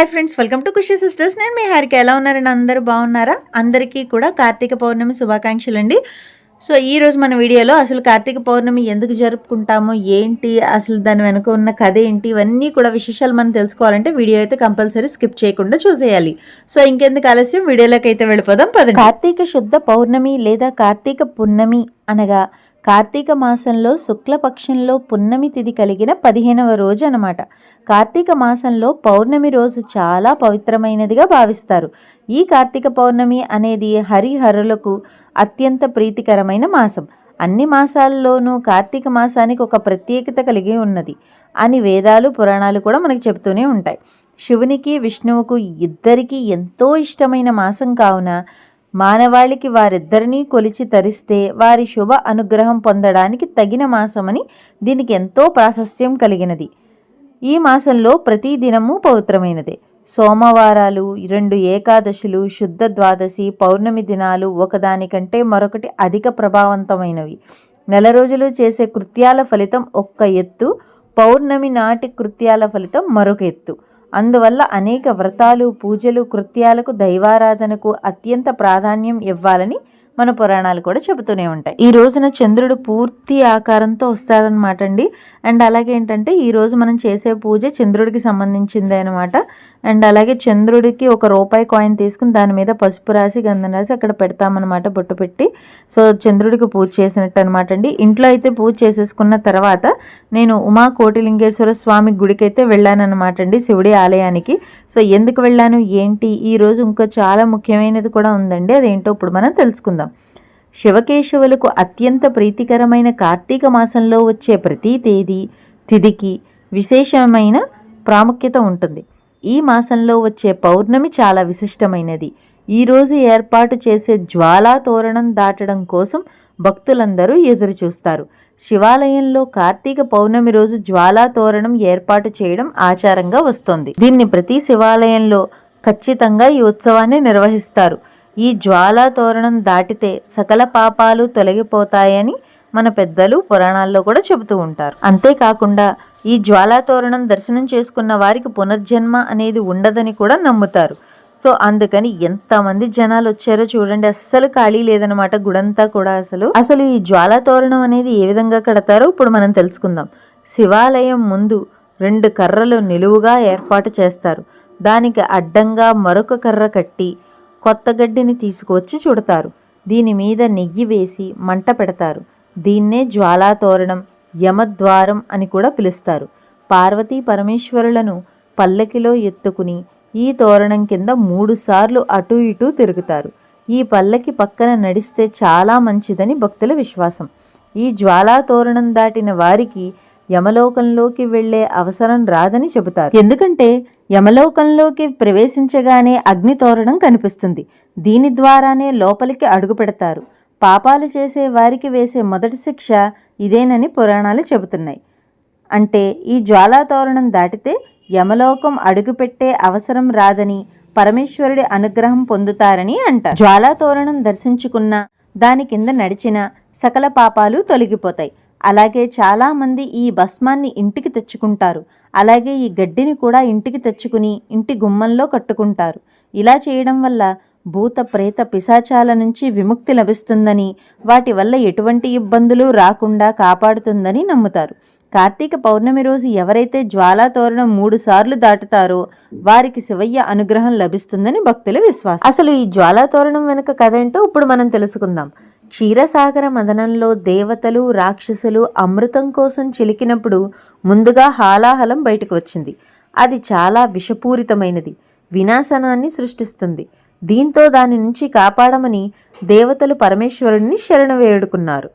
Hi friends welcome to Khushi sisters. నేను మీ హారిక. ఎలా ఉన్నారండి? అందరూ బాగున్నారా? అందరికీ కూడా కార్తీక పౌర్ణమి శుభాకాంక్షలు అండి సో ఈరోజు మన వీడియోలో అసలు కార్తీక పౌర్ణమి ఎందుకు జరుపుకుంటాము ఏంటి అసలు దాని వెనుక ఉన్న కథ ఏంటి ఇవన్నీ కూడా విశేషాలు మనం తెలుసుకోవాలంటే వీడియో అయితే కంపల్సరీ స్కిప్ చేయకుండా చూసేయాలి. సో ఇంకెందుకు ఆలస్యం? వీడియోలోకి అయితే వెళ్ళిపోదాం పద కార్తీక శుద్ధ పౌర్ణమి లేదా కార్తీక పున్నమి అనగా కార్తీక మాసంలో శుక్లపక్షంలో పున్నమి తిథి కలిగిన పదిహేనవ రోజు అనమాట కార్తీక మాసంలో పౌర్ణమి రోజు చాలా పవిత్రమైనదిగా భావిస్తారు. ఈ కార్తీక పౌర్ణమి అనేది హరిహరులకు అత్యంత ప్రీతికరమైన మాసం. అన్ని మాసాల్లోనూ కార్తీక మాసానికి ఒక ప్రత్యేకత కలిగి ఉన్నది. అని వేదాలు పురాణాలు కూడా మనకు చెబుతూనే ఉంటాయి. శివునికి విష్ణువుకు ఇద్దరికీ ఎంతో ఇష్టమైన మాసం కావున మానవాళికి వారిద్దరినీ కొలిచి తరిస్తే వారి శుభ అనుగ్రహం పొందడానికి తగిన మాసమని దీనికి ఎంతో ప్రాశస్త్యం కలిగినది. ఈ మాసంలో ప్రతి దినము పవిత్రమైనదే. సోమవారాలు రెండు ఏకాదశులు శుద్ధ ద్వాదశి పౌర్ణమి దినాలు ఒకదానికంటే మరొకటి అధిక ప్రభావవంతమైనవి. నెల రోజులు చేసే కృత్యాల ఫలితం ఒక్క ఎత్తు పౌర్ణమి నాటి కృత్యాల ఫలితం మరొక ఎత్తు. అందువల్ల అనేక వ్రతాలు పూజలు కృత్యాలకు దైవారాధనకు అత్యంత ప్రాధాన్యం ఇవ్వాలని మన పురాణాలు కూడా చెబుతూనే ఉంటాయి. ఈ రోజున చంద్రుడు పూర్తి ఆకారంతో వస్తారనమాట అండి. అండ్ అలాగే ఏంటంటే ఈ రోజు మనం చేసే పూజ చంద్రుడికి సంబంధించింది అనమాట అండ్ అలాగే చంద్రుడికి ఒక రూపాయి కాయిన్ తీసుకుని దాని మీద పసుపు రాసి గంధం రాసి అక్కడ పెడతామన్నమాట బొట్టు పెట్టి. సో చంద్రుడికి పూజ చేసినట్టు అనమాట అండి. ఇంట్లో అయితే పూజ చేసేసుకున్న తర్వాత నేను ఉమా కోటిలింగేశ్వర స్వామి గుడికి అయితే వెళ్ళానమాట అండి శివుడి ఆలయానికి. సో ఎందుకు వెళ్ళాను? ఏంటి? ఈ రోజు ఇంకో చాలా ముఖ్యమైనది కూడా ఉందండి. అదేంటో ఇప్పుడు మనం తెలుసుకుందాం. శివకేశవులకు అత్యంత ప్రీతికరమైన కార్తీక మాసంలో వచ్చే ప్రతి తేదీ తిథికి విశేషమైన ప్రాముఖ్యత ఉంటుంది. ఈ మాసంలో వచ్చే పౌర్ణమి చాలా విశిష్టమైనది. ఈరోజు ఏర్పాటు చేసే జ్వాలా తోరణం దాటడం కోసం భక్తులందరూ ఎదురుచూస్తారు శివాలయంలో కార్తీక పౌర్ణమి రోజు జ్వాలా తోరణం ఏర్పాటు చేయడం ఆచారంగా వస్తోంది. దీన్ని ప్రతి శివాలయంలో ఖచ్చితంగా ఈ ఉత్సవాన్ని నిర్వహిస్తారు. ఈ జ్వాలా తోరణం దాటితే సకల పాపాలు తొలగిపోతాయని మన పెద్దలు పురాణాల్లో కూడా చెబుతూ ఉంటారు. అంతేకాకుండా ఈ జ్వాలా తోరణం దర్శనం చేసుకున్న వారికి పునర్జన్మ అనేది ఉండదని కూడా నమ్ముతారు. సో అందుకని ఎంతమంది జనాలు వచ్చారో చూడండి అస్సలు ఖాళీ లేదనమాట గుడంతా కూడా అసలు. అసలు ఈ జ్వాలా తోరణం అనేది ఏ విధంగా కడతారో ఇప్పుడు మనం తెలుసుకుందాం. శివాలయం ముందు రెండు కర్రలు నిలువుగా ఏర్పాటు చేస్తారు. దానికి అడ్డంగా మరొక కర్ర కట్టి కొత్త గడ్డిని తీసుకువచ్చి చుడతారు. దీని మీద నెయ్యి వేసి మంట పెడతారు. దీన్నే జ్వాలా తోరణం యమద్వారం అని కూడా పిలుస్తారు. పార్వతీ పరమేశ్వరులను పల్లకిలో ఎత్తుకుని ఈ తోరణం కింద మూడుసార్లు అటు ఇటు తిరుగుతారు. ఈ పల్లకి పక్కన నడిస్తే చాలా మంచిదని భక్తుల విశ్వాసం. ఈ జ్వాలా తోరణం దాటిన వారికి యమలోకంలోకి వెళ్ళే అవసరం రాదని చెబుతారు. ఎందుకంటే యమలోకంలోకి ప్రవేశించగానే అగ్ని తోరణం కనిపిస్తుంది. దీని ద్వారానే లోపలికి అడుగు పెడతారు. పాపాలు చేసే వారికి వేసే మొదటి శిక్ష ఇదేనని పురాణాలు చెబుతున్నాయి. అంటే ఈ జ్వాలా తోరణం దాటితే యమలోకం అడుగుపెట్టే అవసరం రాదని పరమేశ్వరుడి అనుగ్రహం పొందుతారని అంటారు. జ్వాలా తోరణం దర్శించుకున్న దాని కింద నడిచిన సకల పాపాలు తొలగిపోతాయి. అలాగే చాలామంది ఈ భస్మాన్ని ఇంటికి తెచ్చుకుంటారు. అలాగే ఈ గడ్డిని కూడా ఇంటికి తెచ్చుకుని ఇంటి గుమ్మంలో కట్టుకుంటారు. ఇలా చేయడం వల్ల భూత ప్రేత పిశాచాల నుంచి విముక్తి లభిస్తుందని వాటి వల్ల ఎటువంటి ఇబ్బందులు రాకుండా కాపాడుతుందని నమ్ముతారు. కార్తీక పౌర్ణమి రోజు ఎవరైతే జ్వాలా తోరణం మూడు సార్లు దాటుతారో వారికి శివయ్య అనుగ్రహం లభిస్తుందని భక్తుల విశ్వాసం. అసలు ఈ జ్వాలాతోరణం వెనుక కథ ఏంటో ఇప్పుడు మనం తెలుసుకుందాం. క్షీరసాగర మదనంలో దేవతలు రాక్షసులు అమృతం కోసం చిలికినప్పుడు ముందుగా హాలాహలం బయటకు వచ్చింది. అది చాలా విషపూరితమైనది వినాశనాన్ని సృష్టిస్తుంది. దీంతో దాని నుంచి కాపాడమని దేవతలు పరమేశ్వరుణ్ణి శరణ వేడుకున్నారు.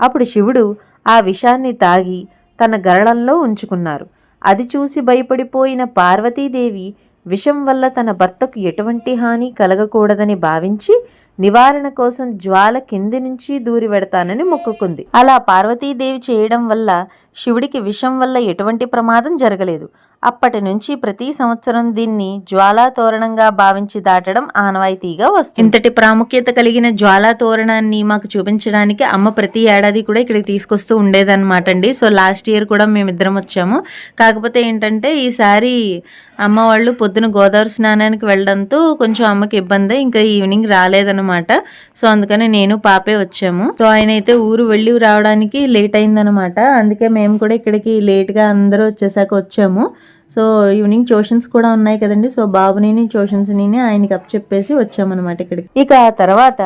అప్పుడు శివుడు ఆ విషాన్ని తాగి తన గరళంలో ఉంచుకున్నారు. అది చూసి భయపడిపోయిన పార్వతీదేవి విషం వల్ల తన భర్తకు ఎటువంటి హాని కలగకూడదని భావించి నివారణ కోసం జ్వాల కింది నుంచి దూరి పెడతానని మొక్కుకుంది. అలా పార్వతీదేవి చేయడం వల్ల శివుడికి విషం వల్ల ఎటువంటి ప్రమాదం జరగలేదు. అప్పటి నుంచి ప్రతి సంవత్సరం దీన్ని జ్వాలా తోరణంగా భావించి దాటడం ఆనవాయితీగా వస్తుంది. ఇంతటి ప్రాముఖ్యత కలిగిన జ్వాలా తోరణాన్ని మాకు చూపించడానికి అమ్మ ప్రతి ఏడాది కూడా ఇక్కడికి తీసుకొస్తూ ఉండేదన్నమాట అండి. సో లాస్ట్ ఇయర్ కూడా మేమిద్దరం వచ్చాము. కాకపోతే ఏంటంటే ఈసారి అమ్మ వాళ్ళు పొద్దున గోదావరి స్నానానికి వెళ్ళడంతో కొంచెం అమ్మకి ఇబ్బంది. ఇంకా ఈవినింగ్ రాలేదన్నమాట. సో అందుకని నేను పాపే వచ్చాము. సో ఆయన అయితే ఊరు వెళ్ళి రావడానికి లేట్ అయిందనమాట అందుకే మేము కూడా ఇక్కడికి లేట్గా అందరూ వచ్చేసాక వచ్చాము. సో ఈవినింగ్ ట్యూషన్స్ కూడా ఉన్నాయి కదండి. సో బాబుని ట్యూషన్స్ని ఆయనకి అప్ చెప్పేసి వచ్చామన్నమాట ఇక్కడికి. ఇక ఆ తర్వాత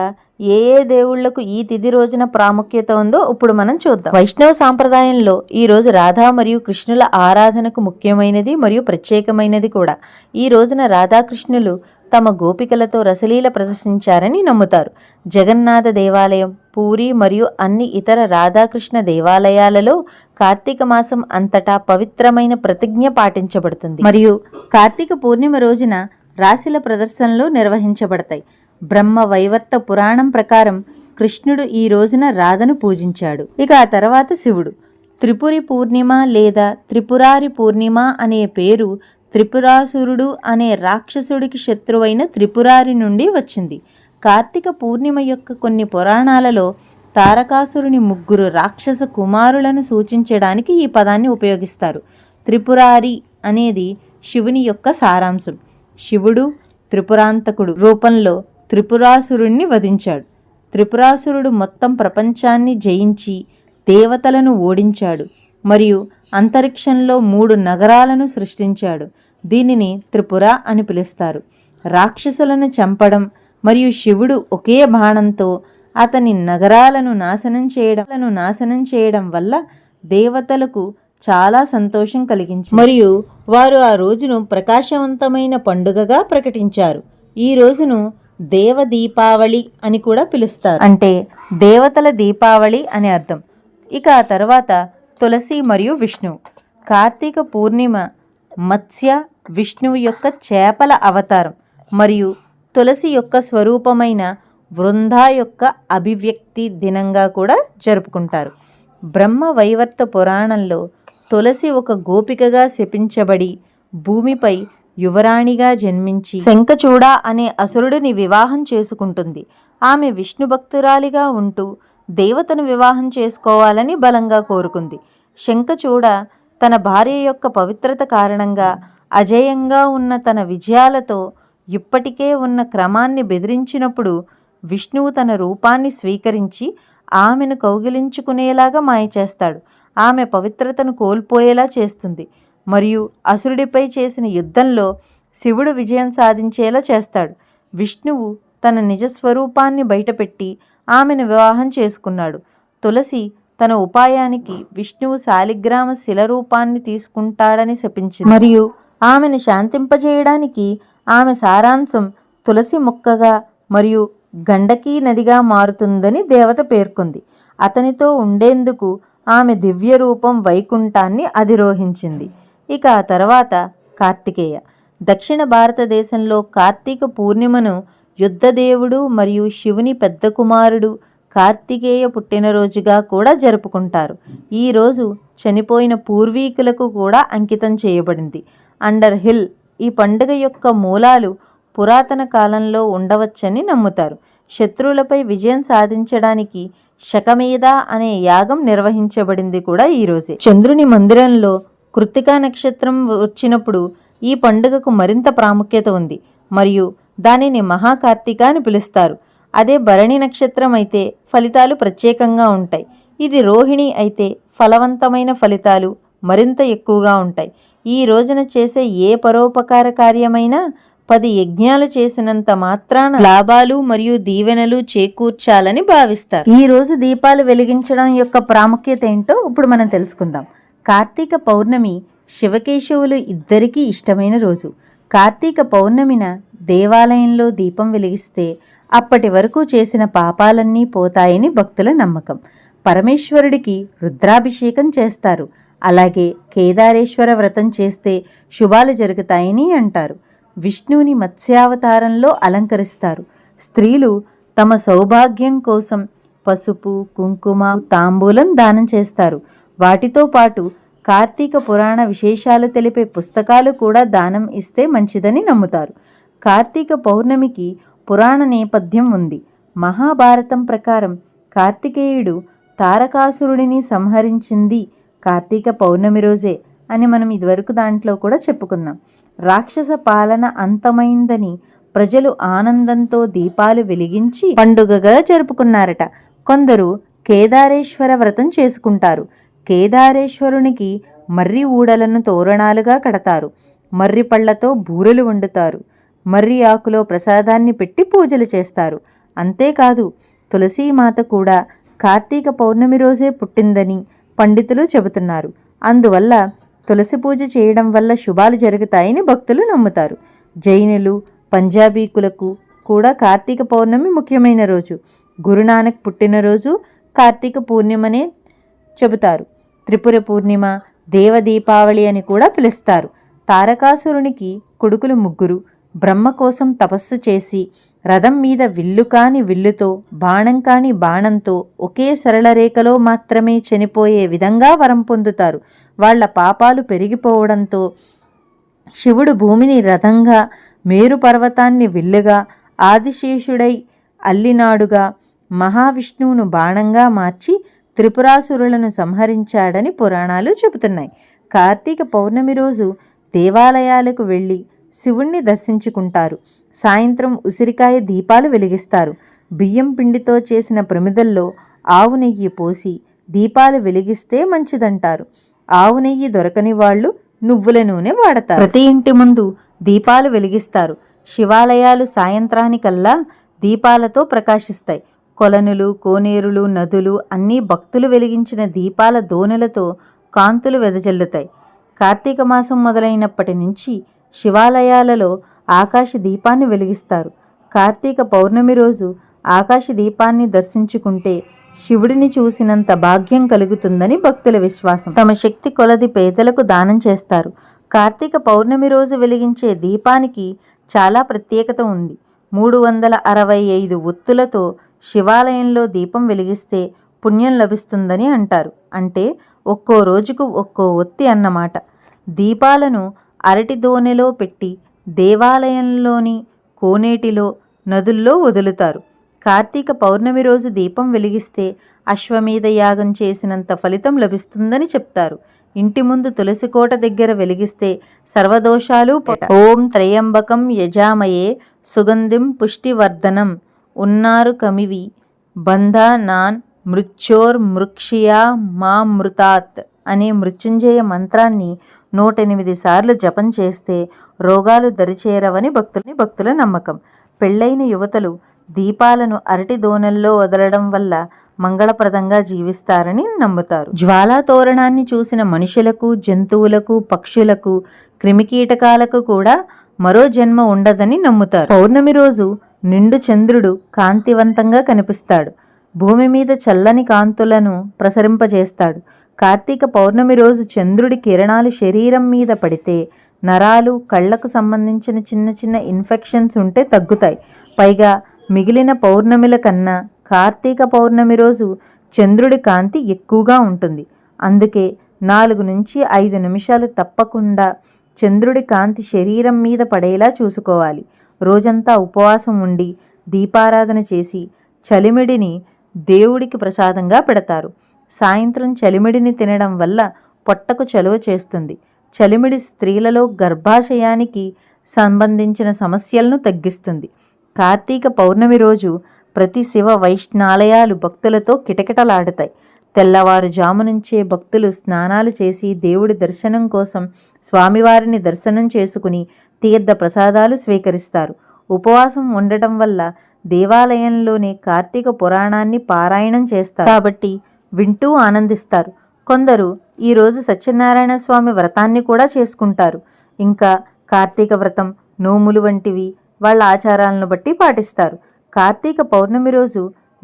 ఏ ఏ దేవుళ్ళకు ఈ తిథి రోజున ప్రాముఖ్యత ఉందో ఇప్పుడు మనం చూద్దాం. వైష్ణవ సాంప్రదాయంలో ఈ రోజు రాధా మరియు కృష్ణుల ఆరాధనకు ముఖ్యమైనది మరియు ప్రత్యేకమైనది కూడా. ఈ రోజున రాధాకృష్ణులు తమ గోపికలతో రసలీల ప్రదర్శించారని నమ్ముతారు. జగన్నాథ దేవాలయం పూరి మరియు అన్ని ఇతర రాధాకృష్ణ దేవాలయాలలో కార్తీక మాసం అంతటా పవిత్రమైన ప్రతిజ్ఞ పాటించబడుతుంది. మరియు కార్తీక పూర్ణిమ రోజున రాశిల ప్రదర్శనలు నిర్వహించబడతాయి. బ్రహ్మ వైవర్త పురాణం ప్రకారం కృష్ణుడు ఈ రోజున రాధను పూజించాడు. ఇక ఆ తర్వాత శివుడు. త్రిపురి పూర్ణిమ లేదా త్రిపురారి పూర్ణిమ అనే పేరు త్రిపురాసురుడు అనే రాక్షసుడికి శత్రువైన త్రిపురారి నుండి వచ్చింది. కార్తీక పూర్ణిమ యొక్క కొన్ని పురాణాలలో తారకాసురుని ముగ్గురు రాక్షస కుమారులను సూచించడానికి ఈ పదాన్ని ఉపయోగిస్తారు. త్రిపురారి అనేది శివుని యొక్క సారాంశం. శివుడు త్రిపురాంతకుడు రూపంలో త్రిపురాసురుణ్ణి వధించాడు. త్రిపురాసురుడు మొత్తం ప్రపంచాన్ని జయించి దేవతలను ఓడించాడు. మరియు అంతరిక్షంలో మూడు నగరాలను సృష్టించాడు. దీనిని త్రిపుర అని పిలుస్తారు. రాక్షసులను చంపడం మరియు శివుడు ఒకే బాణంతో అతని నగరాలను నాశనం చేయడం నాశనం చేయడం వల్ల దేవతలకు చాలా సంతోషం కలిగించింది. మరియు వారు ఆ రోజును ప్రకాశవంతమైన పండుగగా ప్రకటించారు. ఈ రోజును దేవ దీపావళి అని కూడా పిలుస్తారు. అంటే దేవతల దీపావళి అని అర్థం. ఇక ఆ తర్వాత తులసి మరియు విష్ణువు కార్తీక పూర్ణిమ మత్స్య విష్ణువు యొక్క చేపల అవతారం మరియు తులసి యొక్క స్వరూపమైన వృందా యొక్క అభివ్యక్తి దినంగా కూడా జరుపుకుంటారు. బ్రహ్మ వైవర్త పురాణంలో తులసి ఒక గోపికగా శపించబడి భూమిపై యువరాణిగా జన్మించి శంఖచూడ అనే అసురుడిని వివాహం చేసుకుంటుంది. ఆమె విష్ణు భక్తురాలిగా ఉంటూ దేవతను వివాహం చేసుకోవాలని బలంగా కోరుకుంది. శంఖచూడ తన భార్య యొక్క పవిత్రత కారణంగా అజేయంగా ఉన్న తన విజయాలతో ఇప్పటికే ఉన్న క్రమాన్ని బెదిరించినప్పుడు విష్ణువు తన రూపాన్ని స్వీకరించి ఆమెను కౌగిలించుకునేలాగా మాయ చేస్తాడు. ఆమె పవిత్రతను కోల్పోయేలా చేస్తుంది. మరియు అసురుడిపై చేసిన యుద్ధంలో శివుడు విజయం సాధించేలా చేస్తాడు. విష్ణువు తన నిజస్వరూపాన్ని బయటపెట్టి ఆమెను వివాహం చేసుకున్నాడు. తులసి తన ఉపాయానికి విష్ణువు శాలిగ్రామ శిల రూపాన్ని తీసుకుంటాడని శపించింది. మరియు ఆమెను శాంతింపజేయడానికి ఆమె సారాంశం తులసి మొక్కగా మరియు గండకీ నదిగా మారుతుందని దేవత పేర్కొంది. అతనితో ఉండేందుకు ఆమె దివ్య రూపం వైకుంఠాన్ని అధిరోహించింది. ఇక ఆ తర్వాత కార్తికేయ. దక్షిణ భారతదేశంలో కార్తీక పూర్ణిమను యుద్ధదేవుడు మరియు శివుని పెద్ద కుమారుడు కార్తికేయ పుట్టినరోజుగా కూడా జరుపుకుంటారు. ఈరోజు చనిపోయిన పూర్వీకులకు కూడా అంకితం చేయబడింది. అండర్ హిల్ ఈ పండుగ యొక్క మూలాలు పురాతన కాలంలో ఉండవచ్చని నమ్ముతారు. శత్రువులపై విజయం సాధించడానికి శకమేద అనే యాగం నిర్వహించబడింది కూడా ఈరోజే చంద్రుని మందిరంలో కృత్తికా నక్షత్రం వచ్చినప్పుడు ఈ పండుగకు మరింత ప్రాముఖ్యత ఉంది. మరియు దానిని మహాకార్తిక అని పిలుస్తారు. అదే భరణి నక్షత్రం అయితే ఫలితాలు ప్రత్యేకంగా ఉంటాయి. ఇది రోహిణి అయితే ఫలవంతమైన ఫలితాలు మరింత ఎక్కువగా ఉంటాయి. ఈ రోజున చేసే ఏ పరోపకార కార్యమైనా పది యజ్ఞాలు చేసినంత మాత్రాన లాభాలు మరియు దీవెనలు చేకూర్చాలని భావిస్తారు. ఈ రోజు దీపాలు వెలిగించడం యొక్క ప్రాముఖ్యత ఏంటో ఇప్పుడు మనం తెలుసుకుందాం. కార్తీక పౌర్ణమి శివకేశవులు ఇద్దరికీ ఇష్టమైన రోజు. కార్తీక పౌర్ణమిన దేవాలయంలో దీపం వెలిగిస్తే అప్పటి వరకు చేసిన పాపాలన్నీ పోతాయని భక్తుల నమ్మకం. పరమేశ్వరుడికి రుద్రాభిషేకం చేస్తారు. అలాగే కేదారేశ్వర వ్రతం చేస్తే శుభాలు జరుగుతాయని అంటారు. విష్ణువుని మత్స్యావతారంలో అలంకరిస్తారు. స్త్రీలు తమ సౌభాగ్యం కోసం పసుపు కుంకుమ తాంబూలం దానం చేస్తారు. వాటితో పాటు కార్తీక పురాణ విశేషాలు తెలిపే పుస్తకాలు కూడా దానం ఇస్తే మంచిదని నమ్ముతారు. కార్తీక పౌర్ణమికి పురాణ నేపథ్యం ఉంది. మహాభారతం ప్రకారం కార్తికేయుడు తారకాసురుడిని సంహరించింది కార్తీక పౌర్ణమి రోజే అని మనం ఇదివరకు దాంట్లో కూడా చెప్పుకున్నాం. రాక్షస పాలన అంతమైందని ప్రజలు ఆనందంతో దీపాలు వెలిగించి పండుగగా జరుపుకున్నారట. కొందరు కేదారేశ్వర వ్రతం చేసుకుంటారు. కేదారేశ్వరునికి మర్రి ఊడలను తోరణాలుగా కడతారు. మర్రి పళ్ళతో బూరెలు వండుతారు. మర్రి ఆకులో ప్రసాదాన్ని పెట్టి పూజలు చేస్తారు. అంతేకాదు తులసీమాత కూడా కార్తీక పౌర్ణమి రోజే పుట్టిందని పండితులు చెబుతున్నారు. అందువల్ల తులసి పూజ చేయడం వల్ల శుభాలు జరుగుతాయని భక్తులు నమ్ముతారు. జైనులు పంజాబీకులకు కూడా కార్తీక పౌర్ణమి ముఖ్యమైన రోజు. గురునానక్ పుట్టినరోజు కార్తీక పూర్ణిమనే చెబుతారు. త్రిపుర పూర్ణిమ దేవ దీపావళి అని కూడా పిలుస్తారు. తారకాసురునికి కొడుకులు ముగ్గురు. బ్రహ్మ కోసం తపస్సు చేసి రథం మీద విల్లు కాని విల్లుతో బాణం కాని బాణంతో ఒకే సరళ రేఖలో మాత్రమే చనిపోయే విధంగా వరం పొందుతారు. వాళ్ళ పాపాలు పెరిగిపోవడంతో శివుడు భూమిని రథంగా మేరు పర్వతాన్ని విల్లుగా ఆదిశేషుడై అల్లినాడుగా మహావిష్ణువును బాణంగా మార్చి త్రిపురాసురులను సంహరించాడని పురాణాలు చెబుతున్నాయి. కార్తీక పౌర్ణమి రోజు దేవాలయాలకు వెళ్ళి శివుణ్ణి దర్శించుకుంటారు. సాయంత్రం ఉసిరికాయ దీపాలు వెలిగిస్తారు. బియ్యం పిండితో చేసిన ప్రమిదల్లో ఆవు నెయ్యి పోసి దీపాలు వెలిగిస్తే మంచిదంటారు. ఆవు నెయ్యి దొరకని వాళ్ళు నువ్వుల నూనె వాడతారు. ప్రతి ఇంటి ముందు దీపాలు వెలిగిస్తారు. శివాలయాలు సాయంత్రానికల్లా దీపాలతో ప్రకాశిస్తాయి. కొలనులు కోనేరులు నదులు అన్నీ భక్తులు వెలిగించిన దీపాల దోనెలతో కాంతులు వెదజల్లుతాయి. కార్తీక మాసం మొదలైనప్పటి నుంచి శివాలయాలలో ఆకాశ దీపాన్ని వెలిగిస్తారు. కార్తీక పౌర్ణమి రోజు ఆకాశ దీపాన్ని దర్శించుకుంటే శివుడిని చూసినంత భాగ్యం కలుగుతుందని భక్తుల విశ్వాసం. తమ శక్తి కొలది పేదలకు దానం చేస్తారు. కార్తీక పౌర్ణమి రోజు వెలిగించే దీపానికి చాలా ప్రత్యేకత ఉంది. మూడు వందల అరవై ఐదు ఒత్తులతో శివాలయంలో దీపం వెలిగిస్తే పుణ్యం లభిస్తుందని అంటారు. అంటే ఒక్కో రోజుకు ఒక్కో ఒత్తి అన్నమాట. దీపాలను అరటి దోనెలో పెట్టి దేవాలయంలోని కోనేటిలో నదుల్లో వదులుతారు. కార్తీక పౌర్ణమి రోజు దీపం వెలిగిస్తే అశ్వమేధ యాగం చేసినంత ఫలితం లభిస్తుందని చెప్తారు. ఇంటి ముందు తులసి కోట దగ్గర వెలిగిస్తే సర్వదోషాలు ఓం త్రయంబకం యజామయే సుగంధిం పుష్టివర్ధనం ఉన్నారు కమివి. బంధ నాన్ మృత్యోర్ మృక్షియా మా మృతాత్ అనే మృత్యుంజయ మంత్రాన్ని నూటెనిమిది సార్లు జపం చేస్తే రోగాలు దరిచేరవని భక్తులని భక్తుల నమ్మకం. పెళ్ళైన యువతలు దీపాలను అరటి దోనల్లో వదలడం వల్ల మంగళప్రదంగా జీవిస్తారని నమ్ముతారు. జ్వాలా తోరణాన్ని చూసిన మనుషులకు జంతువులకు పక్షులకు క్రిమికీటకాలకు కూడా మరో జన్మ ఉండదని నమ్ముతారు. పౌర్ణమి రోజు నిండు చంద్రుడు కాంతివంతంగా కనిపిస్తాడు. భూమి మీద చల్లని కాంతులను ప్రసరింపజేస్తాడు. కార్తీక పౌర్ణమి రోజు చంద్రుడి కిరణాలు శరీరం మీద పడితే నరాలు కళ్ళకు సంబంధించిన చిన్న చిన్న ఇన్ఫెక్షన్స్ ఉంటే తగ్గుతాయి. పైగా మిగిలిన పౌర్ణమిల కన్నా కార్తీక పౌర్ణమి రోజు చంద్రుడి కాంతి ఎక్కువగా ఉంటుంది. అందుకే నాలుగు నుంచి ఐదు నిమిషాలు తప్పకుండా చంద్రుడి కాంతి శరీరం మీద పడేలా చూసుకోవాలి. రోజంతా ఉపవాసం ఉండి దీపారాధన చేసి చలిమిడిని దేవుడికి ప్రసాదంగా పెడతారు. సాయంత్రం చలిమిడిని తినడం వల్ల పొట్టకు చలువ చేస్తుంది. చలిమిడి స్త్రీలలో గర్భాశయానికి సంబంధించిన సమస్యలను తగ్గిస్తుంది. కార్తీక పౌర్ణమి రోజు ప్రతి శివ వైష్ణాలయాలు భక్తులతో కిటకిటలాడతాయి. తెల్లవారుజాము నుంచే భక్తులు స్నానాలు చేసి దేవుడి దర్శనం కోసం స్వామివారిని దర్శనం చేసుకుని తీర్థ ప్రసాదాలు స్వీకరిస్తారు. ఉపవాసం ఉండటం వల్ల దేవాలయంలోనే కార్తీక పురాణాన్ని పారాయణం చేస్తారు. కాబట్టి వింటూ ఆనందిస్తారు. కొందరు ఈరోజు సత్యనారాయణ స్వామి వ్రతాన్ని కూడా చేసుకుంటారు. ఇంకా కార్తీక వ్రతం నోములు వంటివి వాళ్ళ ఆచారాలను బట్టి పాటిస్తారు. కార్తీక పౌర్ణమి రోజు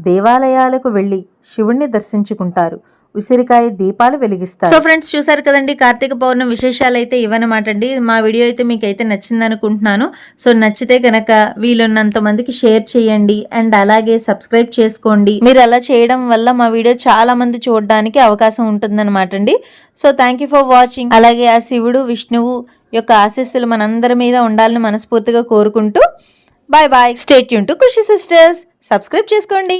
దేవాలయాలకు వెళ్ళి శివుణ్ణి దర్శించుకుంటారు. ఉసిరికాయ దీపాలు వెలిగిస్తారు. సో ఫ్రెండ్స్ చూసారు కదండి కార్తీక పౌర్ణమి విశేషాలు అయితే ఇవన్నమాట అండి మా వీడియో అయితే మీకు అయితే నచ్చింది అనుకుంటున్నాను సో నచ్చితే కనుక వీలున్నంత మందికి షేర్ చేయండి అండ్ అలాగే సబ్స్క్రైబ్ చేసుకోండి. మీరు అలా చేయడం వల్ల మా వీడియో చాలా మంది చూడడానికి అవకాశం ఉంటుందన్నమాట అండి so thank you for watching అలాగే ఆ శివుడు విష్ణువు యొక్క ఆశీస్సులు మనందరి మీద ఉండాలని మనస్ఫూర్తిగా కోరుకుంటూ బాయ్ బాయ్ స్టేట్ యూన్ టు ఖుషి సిస్టర్స్ సబ్స్క్రైబ్ చేసుకోండి.